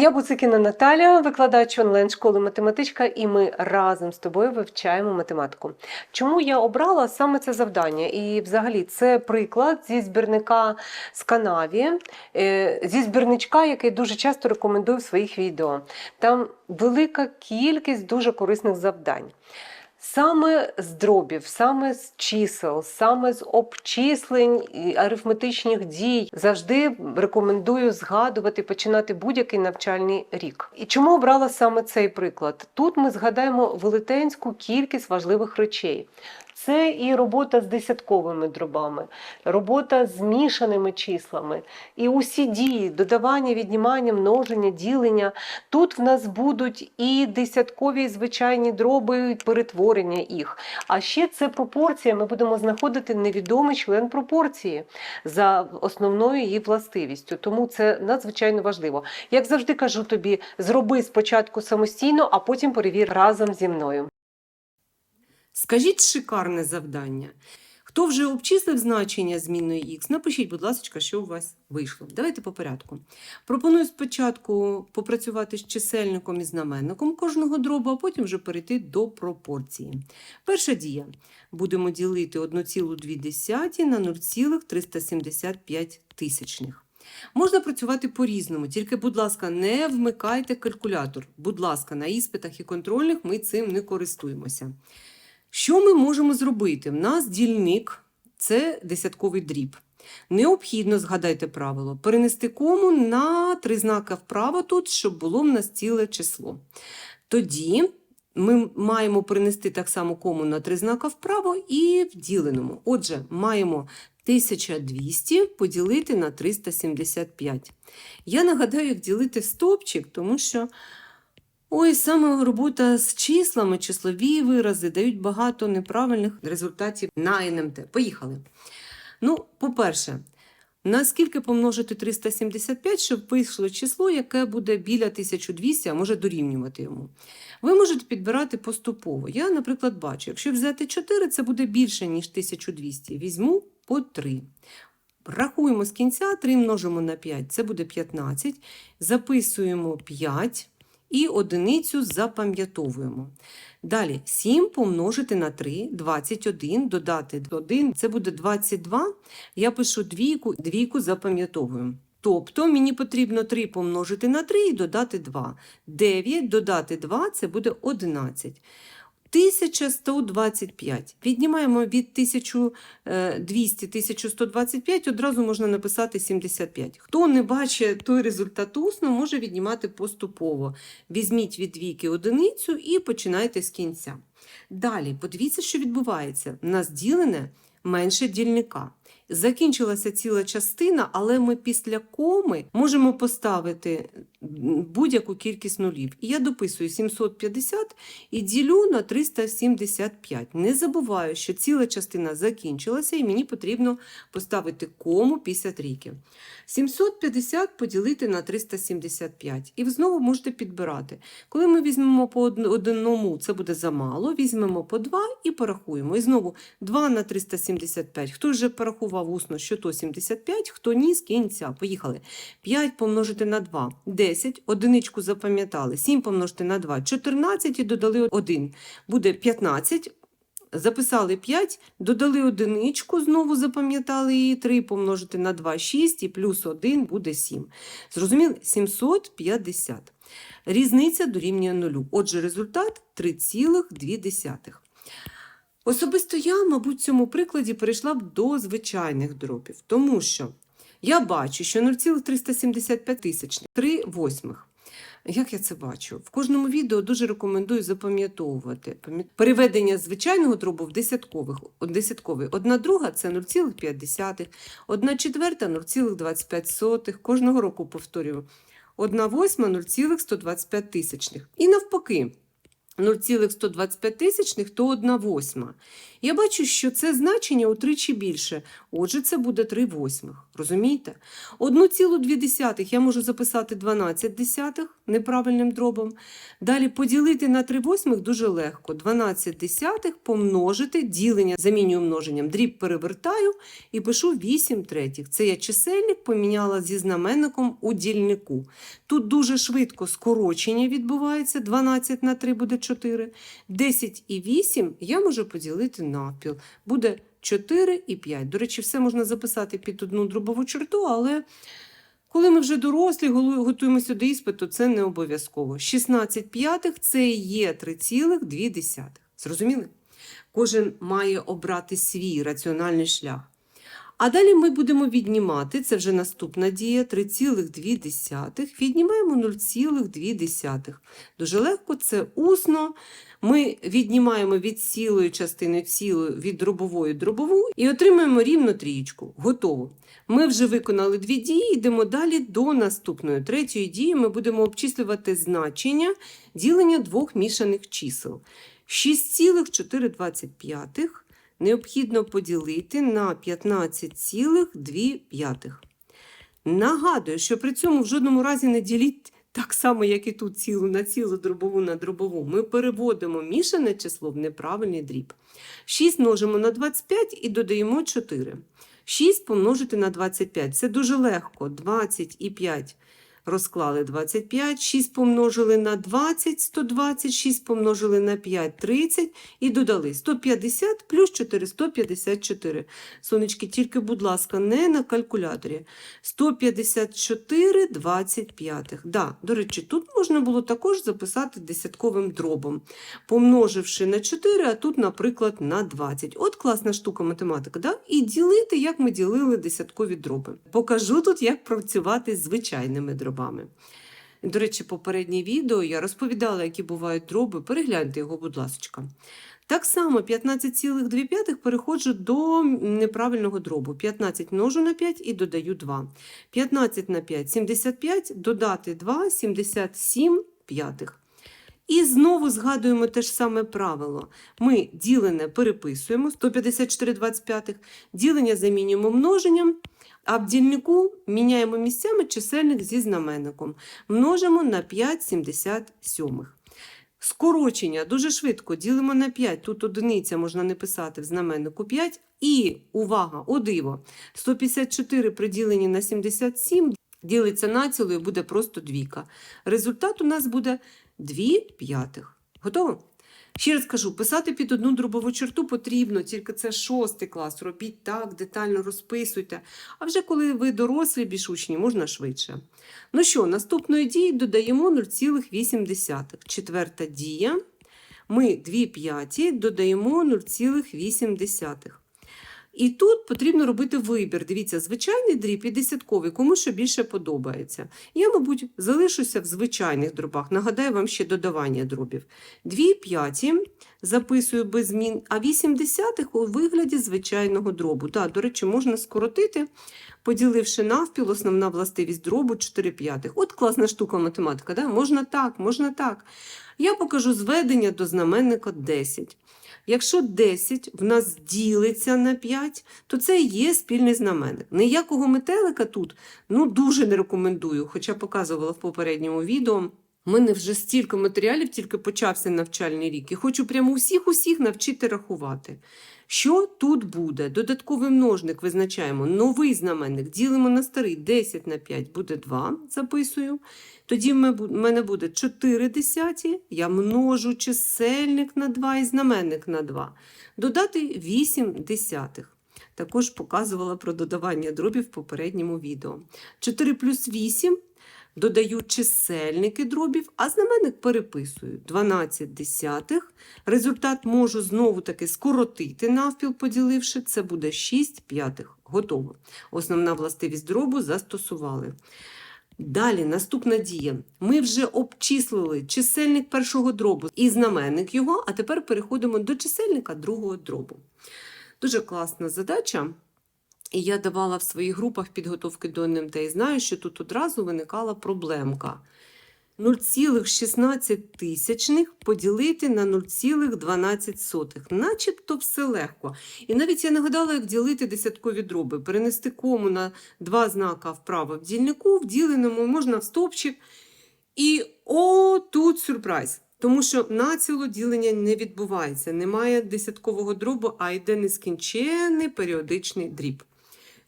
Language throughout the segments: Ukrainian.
Я Буцикіна Наталя, викладач онлайн-школи математичка, і ми разом з тобою вивчаємо математику. Чому я обрала саме це завдання? І взагалі це приклад зі збірника з канаві, е, зі збірничка, який дуже часто рекомендую в своїх відео. Там велика кількість дуже корисних завдань. Саме з дробів, саме з чисел, саме з обчислень і арифметичних дій завжди рекомендую згадувати, починати будь-який навчальний рік. І чому обрала саме цей приклад? Тут ми згадаємо велетенську кількість важливих речей. Це і робота з десятковими дробами, робота з мішаними числами, і усі дії, додавання, віднімання, множення, ділення. Тут в нас будуть і десяткові звичайні дроби, і перетворення їх. А ще це пропорція. Ми будемо знаходити невідомий член пропорції за основною її властивістю. Тому це надзвичайно важливо. Як завжди кажу тобі, зроби спочатку самостійно, а потім перевір разом зі мною. Скажіть шикарне завдання. Хто вже обчислив значення змінної х, напишіть, будь ласка, що у вас вийшло. Давайте по порядку. Пропоную спочатку попрацювати з чисельником і знаменником кожного дробу, а потім вже перейти до пропорції. Перша дія. Будемо ділити 1,2 на 0,375 тисячних. Можна працювати по-різному, тільки, будь ласка, не вмикайте калькулятор. Будь ласка, на іспитах і контрольних ми цим не користуємося. Що ми можемо зробити? В нас дільник це десятковий дріб. Необхідно, згадайте правило, перенести кому на три знака вправо тут, щоб було в нас ціле число. Тоді ми маємо перенести так само кому на три знака вправо і в діленому. Отже, маємо 1200 поділити на 375. Я нагадаю, як ділити в стовпчик, тому що Ой, саме робота з числами, числові вирази дають багато неправильних результатів на НМТ. Поїхали. Ну, по-перше, наскільки помножити 375, щоб вийшло число, яке буде біля 1200, а може дорівнювати йому. Ви можете підбирати поступово. Я, наприклад, бачу, якщо взяти 4, це буде більше, ніж 1200. Візьму по 3. Рахуємо з кінця, 3 множимо на 5, це буде 15. Записуємо 5 і одиницю запам'ятовуємо. Далі 7 помножити на 3, 21, додати 1, це буде 22. Я пишу двійку, двійку запам'ятовую. Тобто мені потрібно 3 помножити на 3 і додати 2. 9 додати 2 це буде 11. 1125. Віднімаємо від е, 1200 1125, одразу можна написати 75. Хто не бачить той результат усно, може віднімати поступово. Візьміть від двійки одиницю і починайте з кінця. Далі, подивіться, що відбувається. У нас ділене менше дільника. Закінчилася ціла частина, але ми після коми можемо поставити будь-яку кількість нулів. І я дописую 750 і ділю на 375. Не забуваю, що ціла частина закінчилася, і мені потрібно поставити кому після трійки. 750 поділити на 375. І знову можете підбирати. Коли ми візьмемо по одному, це буде замало, візьмемо по 2 і порахуємо. І знову 2 на 375. Хто вже порахував усно, що то 75, хто ні, з кінця. Поїхали. 5 помножити на 2 10, одиничку запам'ятали. 7 помножити на 2 14 і додали 1. Буде 15. Записали 5, додали одиничку, знову запам'ятали її 3 помножити на 2 6 і плюс 1 буде 7. Зрозуміли? 750. Різниця дорівнює 0. Отже, результат 3,2. Особисто я, мабуть, в цьому прикладі перейшла б до звичайних дробів, тому що я бачу, що 0,375 тисяч 3 восьмих. Як я це бачу? В кожному відео дуже рекомендую запам'ятовувати переведення звичайного дробу в десяткових. десятковий. Одна друга це 0,5, одна четверта 0,25. Кожного року повторюю. Одна восьма 0,125 тисячних. І навпаки. 0,125 тисячних, то 1 восьма. Я бачу, що це значення утричі більше. Отже, це буде 3 восьмих. Розумієте? 1,2 я можу записати 12 десятих неправильним дробом. Далі поділити на 3 восьмих дуже легко. 12 десятих помножити, ділення замінюю множенням. Дріб перевертаю і пишу 8 третіх. Це я чисельник поміняла зі знаменником у дільнику. Тут дуже швидко скорочення відбувається. 12 на 3 буде 4. 10 і 8 я можу поділити навпіл. Буде 4 і 5. До речі, все можна записати під одну дробову черту, але коли ми вже дорослі, готуємося до іспиту, це не обов'язково. 16 п'ятих це є 3,2. Зрозуміли? Кожен має обрати свій раціональний шлях. А далі ми будемо віднімати, це вже наступна дія, 3,2. Віднімаємо 0,2. Дуже легко, це усно. Ми віднімаємо від цілої частини цілу від дробової дробову і отримаємо рівно трієчку. Готово. Ми вже виконали дві дії, йдемо далі до наступної. Третьої дії ми будемо обчислювати значення ділення двох мішаних чисел. 6,425 необхідно поділити на 15,2. Нагадую, що при цьому в жодному разі не діліть так само, як і тут цілу на цілу, дробову на дробову. Ми переводимо мішане число в неправильний дріб. 6 множимо на 25 і додаємо 4. 6 помножити на 25. Це дуже легко. 20 і 5 розклали 25, 6 помножили на 20, 120, 6 помножили на 5, 30 і додали 150 плюс 4, 154. Сонечки, тільки, будь ласка, не на калькуляторі. 154 25. Да, до речі, тут можна було також записати десятковим дробом, помноживши на 4, а тут, наприклад, на 20. От класна штука математика. Да? І ділити, як ми ділили десяткові дроби. Покажу тут, як працювати з звичайними дробами. До речі, попереднє відео я розповідала, які бувають дроби. Перегляньте його, будь ласка. Так само 15,2 переходжу до неправильного дробу. 15 множу на 5 і додаю 2. 15 на 5 – 75, додати 2 – 77 п'ятих. І знову згадуємо те ж саме правило. Ми ділене переписуємо 154 25, ділення замінюємо множенням, а в дільнику міняємо місцями чисельник зі знаменником. Множимо на 5 77. Скорочення дуже швидко ділимо на 5. Тут одиниця можна не писати в знаменнику 5. І, увага, о диво, 154 при діленні на 77 ділиться націло і буде просто двійка. Результат у нас буде 2 п'ятих. Готово? Ще раз кажу, писати під одну дробову черту потрібно, тільки це шостий клас. Робіть так, детально розписуйте. А вже коли ви дорослі більш учні, можна швидше. Ну що, наступної дії додаємо 0,8. Четверта дія. Ми 2 п'яті додаємо 0,8. І тут потрібно робити вибір. Дивіться, звичайний дріб і десятковий, кому що більше подобається. Я, мабуть, залишуся в звичайних дробах. Нагадаю вам ще додавання дробів. 2 п'яті записую без змін, а 8 десятих у вигляді звичайного дробу. Так, до речі, можна скоротити, поділивши навпіл, основна властивість дробу 4 п'ятих. От класна штука математика. Да? Можна так, можна так. Я покажу зведення до знаменника 10. Якщо 10 в нас ділиться на 5, то це і є спільний знаменник. Ніякого метелика тут ну, дуже не рекомендую, хоча показувала в попередньому відео. У мене вже стільки матеріалів, тільки почався навчальний рік, і хочу прямо усіх-усіх навчити рахувати. Що тут буде? Додатковий множник визначаємо. Новий знаменник ділимо на старий 10 на 5 буде 2, записую. Тоді в мене буде 4 десяті, я множу чисельник на 2 і знаменник на 2. Додати 8 десятих. Також показувала про додавання дробів в попередньому відео. 4 плюс 8 додаю чисельники дробів, а знаменник переписую 12 десятих. Результат можу знову таки скоротити навпіл, поділивши, це буде 6 п'ятих. Готово. Основна властивість дробу застосували. Далі, наступна дія. Ми вже обчислили чисельник першого дробу і знаменник його, а тепер переходимо до чисельника другого дробу. Дуже класна задача. І я давала в своїх групах підготовки до НМТ і знаю, що тут одразу виникала проблемка. 0,16 тисячних поділити на 0,12. Начебто все легко. І навіть я нагадала, як ділити десяткові дроби. Перенести кому на два знака вправо в дільнику, в діленому можна в стовпчик. І о, тут сюрприз. Тому що націло ділення не відбувається. Немає десяткового дробу, а йде нескінченний періодичний дріб.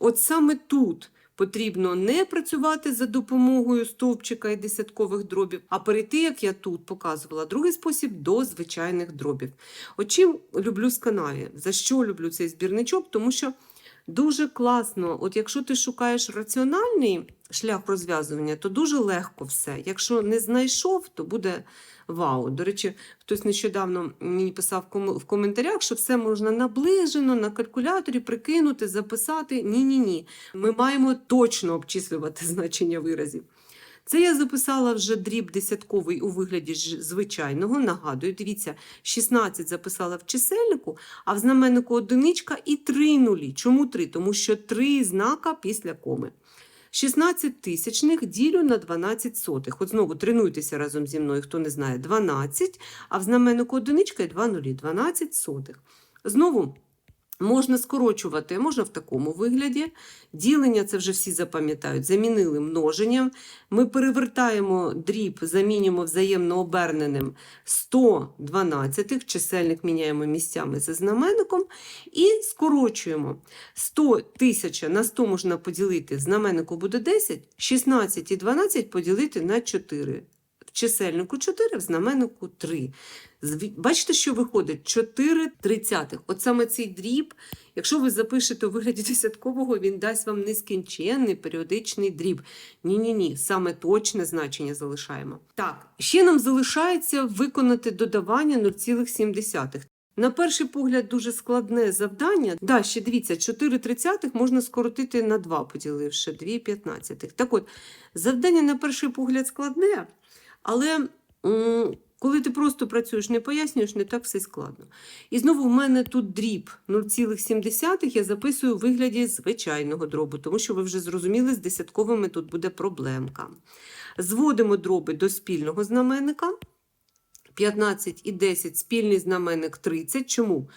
От саме тут потрібно не працювати за допомогою стовпчика і десяткових дробів, а перейти, як я тут показувала, другий спосіб до звичайних дробів. От чим люблю сканаві? За що люблю цей збірничок? Тому що дуже класно, от якщо ти шукаєш раціональний шлях розв'язування, то дуже легко все. Якщо не знайшов, то буде вау. До речі, хтось нещодавно мені писав в коментарях, що все можна наближено на калькуляторі прикинути, записати. Ні, ні. Ми маємо точно обчислювати значення виразів. Це я записала вже дріб десятковий у вигляді звичайного. Нагадую, дивіться, 16 записала в чисельнику, а в знаменнику одиничка і 3 нулі. Чому 3? Тому що 3 знака після коми. 16 тисячних ділю на 12 сотих. От знову тренуйтеся разом зі мною, хто не знає, 12, а в знаменнику одиничка і 2 нулі, 12 сотих. Знову можна скорочувати, можна в такому вигляді. Ділення, це вже всі запам'ятають, замінили множенням. Ми перевертаємо дріб, замінюємо взаємно оберненим 112, чисельник міняємо місцями за знаменником і скорочуємо. 100 тисяча на 100 можна поділити, знаменнику буде 10, 16 і 12 поділити на 4. Чисельнику 4, в знаменнику 3. Бачите, що виходить? 4 тридцятих. От саме цей дріб, якщо ви запишете у вигляді десяткового, він дасть вам нескінченний періодичний дріб. Ні-ні-ні, саме точне значення залишаємо. Так, ще нам залишається виконати додавання 0,7. На перший погляд, дуже складне завдання. Да, ще дивіться, 4 тридцятих можна скоротити на 2, поділивши 2 п'ятнадцятих. Так от, завдання на перший погляд складне, але коли ти просто працюєш, не пояснюєш, не так все складно. І знову в мене тут дріб 0,7 я записую у вигляді звичайного дробу, тому що ви вже зрозуміли, з десятковими тут буде проблемка. Зводимо дроби до спільного знаменника. 15 і 10 спільний знаменник 30. Чому?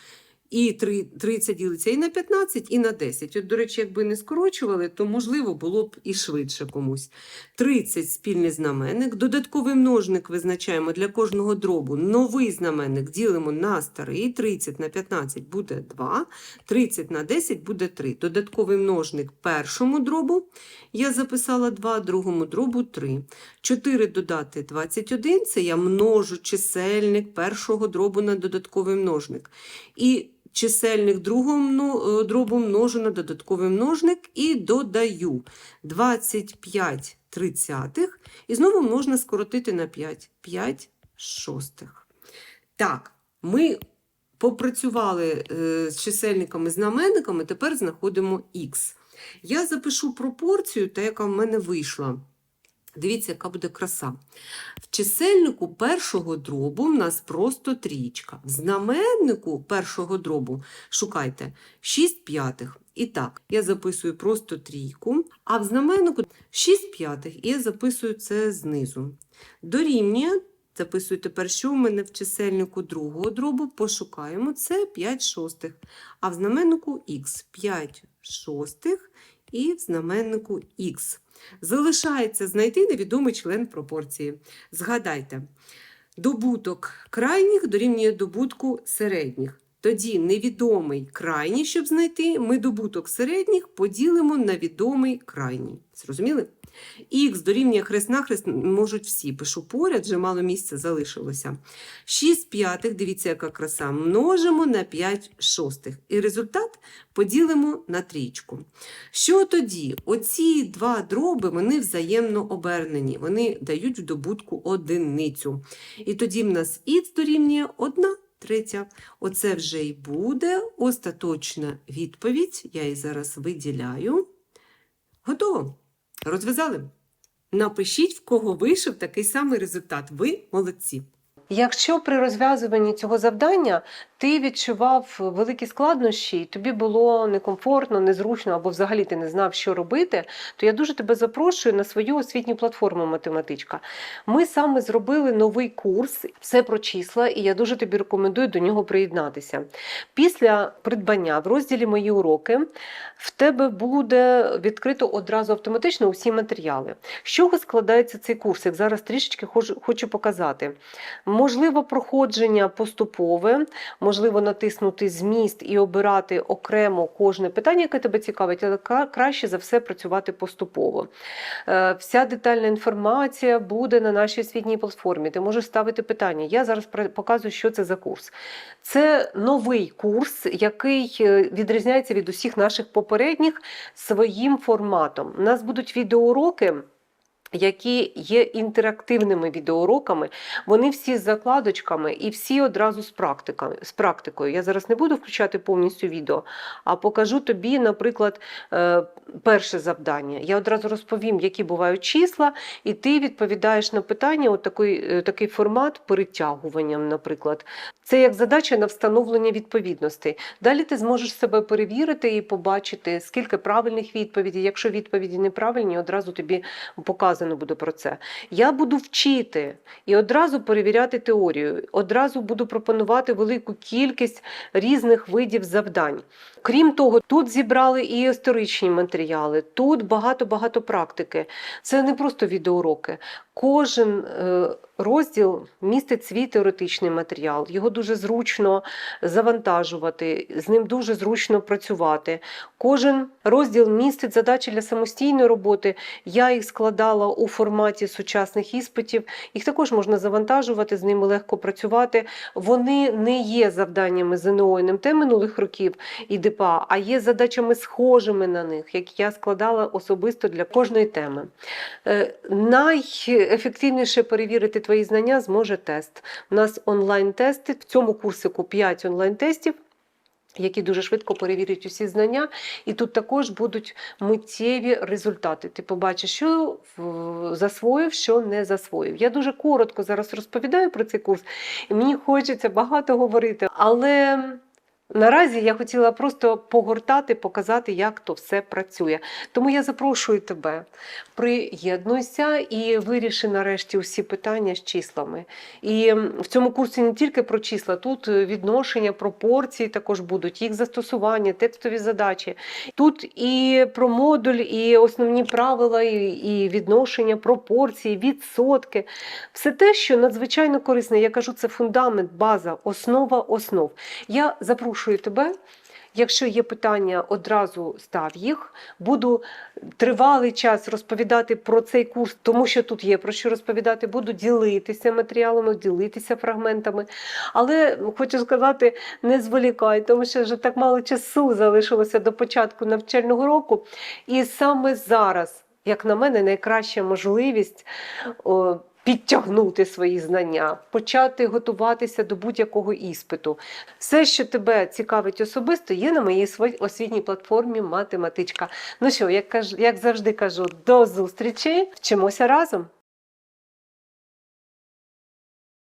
І три- 30 ділиться і на 15, і на 10. От, до речі, якби не скорочували, то можливо було б і швидше комусь. 30 спільний знаменник. Додатковий множник визначаємо для кожного дробу. Новий знаменник ділимо на старий. 30 на 15 буде 2, 30 на 10 буде 3. Додатковий множник першому дробу. Я записала 2, другому дробу 3. 4 додати 21 це я множу чисельник першого дробу на додатковий множник. І чисельник другого мно- е, дробу множу на додатковий множник і додаю 25 тридцятих. І знову можна скоротити на 5. 5 шостих. Так, ми попрацювали е, з чисельниками, знаменниками, тепер знаходимо х. Я запишу пропорцію, та яка в мене вийшла. Дивіться, яка буде краса. В чисельнику першого дробу в нас просто трічка. В знаменнику першого дробу шукайте 6 п'ятих. І так, я записую просто трійку, а в знаменнику 6 п'ятих, і я записую це знизу. Дорівнює, записую тепер, що у мене в чисельнику другого дробу, пошукаємо, це 5 шостих, а в знаменнику х 5 шостих і в знаменнику х. Залишається знайти невідомий член пропорції. Згадайте, добуток крайніх дорівнює добутку середніх. Тоді невідомий крайній, щоб знайти, ми добуток середніх поділимо на відомий крайній. Зрозуміли? Х дорівнює хрест-нахрест можуть всі. Пишу поряд, вже мало місця залишилося. 6 п'ятих, дивіться, яка краса, множимо на 5 шостих. І результат поділимо на трічку. Що тоді? Оці два дроби вони взаємно обернені, вони дають в добутку одиницю. І тоді в нас х дорівнює 1 третя. Оце вже й буде остаточна відповідь. Я її зараз виділяю. Готово. Розв'язали? Напишіть, в кого вийшов такий самий результат. Ви молодці. Якщо при розв'язуванні цього завдання ти відчував великі складнощі, і тобі було некомфортно, незручно або взагалі ти не знав, що робити, то я дуже тебе запрошую на свою освітню платформу математичка. Ми саме зробили новий курс, все про числа, і я дуже тобі рекомендую до нього приєднатися. Після придбання в розділі Мої уроки в тебе буде відкрито одразу автоматично усі матеріали. З чого складається цей курс? Як зараз трішечки хочу- показати. Можливо, проходження поступове, можливо, натиснути зміст і обирати окремо кожне питання, яке тебе цікавить, але краще за все працювати поступово. Е, Вся детальна інформація буде на нашій освітній платформі. Ти можеш ставити питання. Я зараз показую, що це за курс. Це новий курс, який е, відрізняється від усіх наших попередніх своїм форматом. У нас будуть відеоуроки. Які є інтерактивними відеоуроками, вони всі з закладочками і всі одразу з практиками з практикою. Я зараз не буду включати повністю відео, а покажу тобі, наприклад, е, перше завдання. Я одразу розповім, які бувають числа, і ти відповідаєш на питання. От такий, е, такий формат перетягуванням, наприклад. Це як задача на встановлення відповідностей. Далі ти зможеш себе перевірити і побачити, скільки правильних відповідей. Якщо відповіді неправильні, одразу тобі показано буде про це. Я буду вчити і одразу перевіряти теорію, одразу буду пропонувати велику кількість різних видів завдань. Крім того, тут зібрали і історичні матеріали, тут багато-багато практики. Це не просто відеоуроки. Кожен е, розділ містить свій теоретичний матеріал. Його дуже зручно завантажувати, з ним дуже зручно працювати. Кожен розділ містить задачі для самостійної роботи. Я їх складала у форматі сучасних іспитів. Їх також можна завантажувати, з ними легко працювати. Вони не є завданнями ЗНО НМТ минулих років і ДПА, а є задачами схожими на них, які я складала особисто для кожної теми. Е, Найефективніше перевірити твої знання зможе тест. У нас онлайн-тести. В цьому курсику 5 онлайн-тестів. Які дуже швидко перевірять усі знання, і тут також будуть миттєві результати. Ти побачиш, що засвоїв, що не засвоїв. Я дуже коротко зараз розповідаю про цей курс, і мені хочеться багато говорити, але наразі я хотіла просто погортати, показати, як то все працює. Тому я запрошую тебе, приєднуйся і виріши нарешті усі питання з числами. І в цьому курсі не тільки про числа, тут е, відношення, пропорції також будуть, їх застосування, текстові задачі. Тут і про модуль, і основні правила, і, відношення, пропорції, відсотки. Все те, що надзвичайно корисне. Я кажу, це фундамент, база, основа основ. Я запрошую тебе. Якщо є питання, одразу став їх. Буду тривалий час розповідати про цей курс, тому що тут є про що розповідати. Буду ділитися матеріалами, ділитися фрагментами. Але хочу сказати, не зволікай, тому що вже так мало часу залишилося до початку навчального року. І саме зараз, як на мене, найкраща можливість. Підтягнути свої знання, почати готуватися до будь-якого іспиту. Все, що тебе цікавить особисто, є на моїй освітній платформі Математичка. Ну що, як, як завжди кажу, до зустрічі, вчимося разом!